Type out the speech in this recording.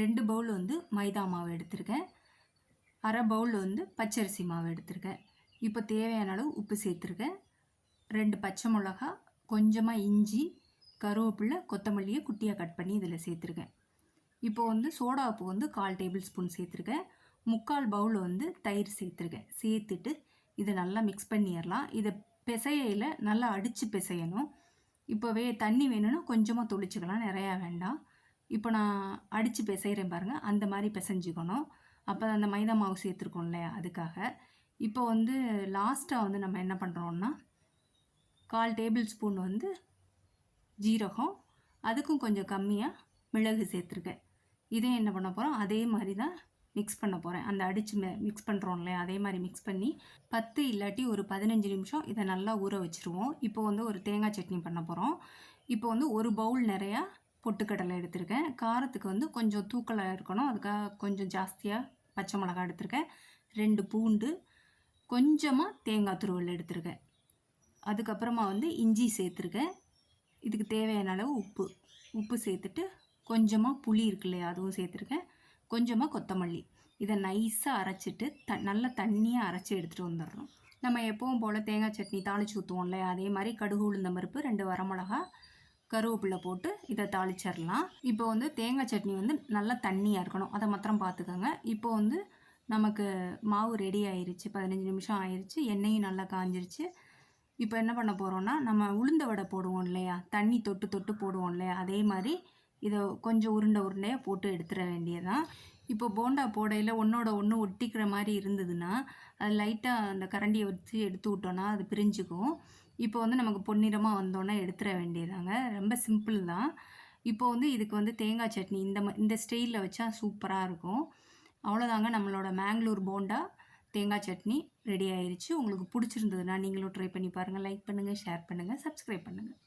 ரெண்டு பவுல் வந்து மைதா மாவு எடுத்திருக்கேன். அரை பவுல் வந்து பச்சரிசி மாவு எடுத்திருக்கேன். இப்போ தேவையான அளவு உப்பு சேர்த்துருக்கேன். ரெண்டு பச்சை மிளகா கொஞ்சமாக இஞ்சி கருவேப்பிலை கொத்தமல்லியை குட்டியாக கட் பண்ணி இதில் சேர்த்துருக்கேன். இப்போ வந்து சோடா உப்பு வந்து கால் டேபிள் ஸ்பூன் சேர்த்துருக்கேன். முக்கால் பவுல் வந்து தயிர் சேர்த்துருக்கேன். சேர்த்துட்டு இதை நல்லா மிக்ஸ் பண்ணிடலாம். இதை பிசையில நல்லா அடித்து பிசையணும். இப்போவே தண்ணி வேணும்னா கொஞ்சமாக தொளிச்சுக்கலாம். நிறையா வேண்டாம். இப்போ நான் அடித்து பிசைகிறேன் பாருங்கள் அந்த மாதிரி பிசைஞ்சிக்கணும். அப்போ அந்த மைதா மாவு சேர்த்துருக்கோம் இல்லையா? அதுக்காக. இப்போ வந்து லாஸ்ட்டாக வந்து நம்ம என்ன பண்ணுறோன்னா கால் டேபிள் ஸ்பூன் வந்து ஜீரகம். அதுக்கும் கொஞ்சம் கம்மியாக மிளகு சேர்த்துருக்கேன். இதையும் என்ன பண்ண போகிறோம் அதே மாதிரி தான் மிக்ஸ் பண்ண போகிறேன் அந்த அடித்து மிக்ஸ் பண்ணுறோம் இல்லையா? அதே மாதிரி மிக்ஸ் பண்ணி பத்து இல்லாட்டி ஒரு பதினஞ்சு நிமிஷம் இதை நல்லா ஊற வச்சுருவோம். இப்போ வந்து ஒரு தேங்காய் சட்னி பண்ண போகிறோம் இப்போ வந்து ஒரு பவுல் நிறையா பொட்டுக்கடலை எடுத்திருக்கேன். காரத்துக்கு வந்து கொஞ்சம் தூக்கலாக இருக்கணும். அதுக்காக கொஞ்சம் ஜாஸ்தியாக பச்சை மிளகா எடுத்திருக்கேன். ரெண்டு பூண்டு கொஞ்சமாக தேங்காய் துருவல் எடுத்திருக்கேன். அதுக்கப்புறமா வந்து இஞ்சி சேர்த்துருக்கேன். இதுக்கு தேவையான அளவு உப்பு. உப்பு சேர்த்துட்டு கொஞ்சமாக புளி இருக்கு இல்லையா அதுவும் சேர்த்துருக்கேன். கொஞ்சமாக கொத்தமல்லி. இதை நைஸாக அரைச்சிட்டு த நல்ல தண்ணியாக அரைச்சி எடுத்துகிட்டு வந்துடுறோம் நம்ம எப்பவும் போல் தேங்காய் சட்னி தாளிச்சு ஊற்றுவோம் இல்லையா அதே மாதிரி கடுகு உளுந்த பருப்பு ரெண்டு வரமிளகா கருவேப்பிலை போட்டு இதை தாளிச்சிடலாம். இப்போ வந்து தேங்காய் சட்னி வந்து நல்லா தண்ணியாக இருக்கணும். அதை மாத்திரம் பார்த்துக்கோங்க. இப்போ வந்து நமக்கு மாவு ரெடி ஆயிருச்சு. பதினஞ்சு நிமிஷம் ஆயிடுச்சு எண்ணெயும் நல்லா காஞ்சிருச்சு. இப்போ என்ன பண்ண போகிறோன்னா நம்ம உளுந்த வடை போடுவோம் இல்லையா? தண்ணி தொட்டு தொட்டு போடுவோம் இல்லையா? அதே மாதிரி இதை கொஞ்சம் உருண்டை உருண்டையாக போட்டு எடுத்துட வேண்டியதான் இப்போ போண்டா போடையில் ஒன்றோட ஒன்று ஒட்டிக்கிற மாதிரி இருந்ததுன்னா அது லைட்டாக அந்த கரண்டியை வச்சு எடுத்து விட்டோன்னா அது பிரிஞ்சுக்கும். இப்போ வந்து நமக்கு பொன்னிறமாக வந்தோன்னே எடுத்துட வேண்டியதாங்க. ரொம்ப சிம்பிள் தான். இப்போ வந்து இதுக்கு வந்து தேங்காய் சட்னி இந்த ம இந்த ஸ்டைலில் வச்சா சூப்பராக இருக்கும். அவ்வளோதாங்க நம்மளோட மேங்களூர் போண்டா. தேங்காய் சட்னி ரெடி ஆயிடுச்சு உங்களுக்கு பிடிச்சிருந்ததுன்னா நீங்களும் ட்ரை பண்ணி பாருங்கள் லைக் பண்ணுங்கள் ஷேர் பண்ணுங்கள் சப்ஸ்கிரைப் பண்ணுங்கள்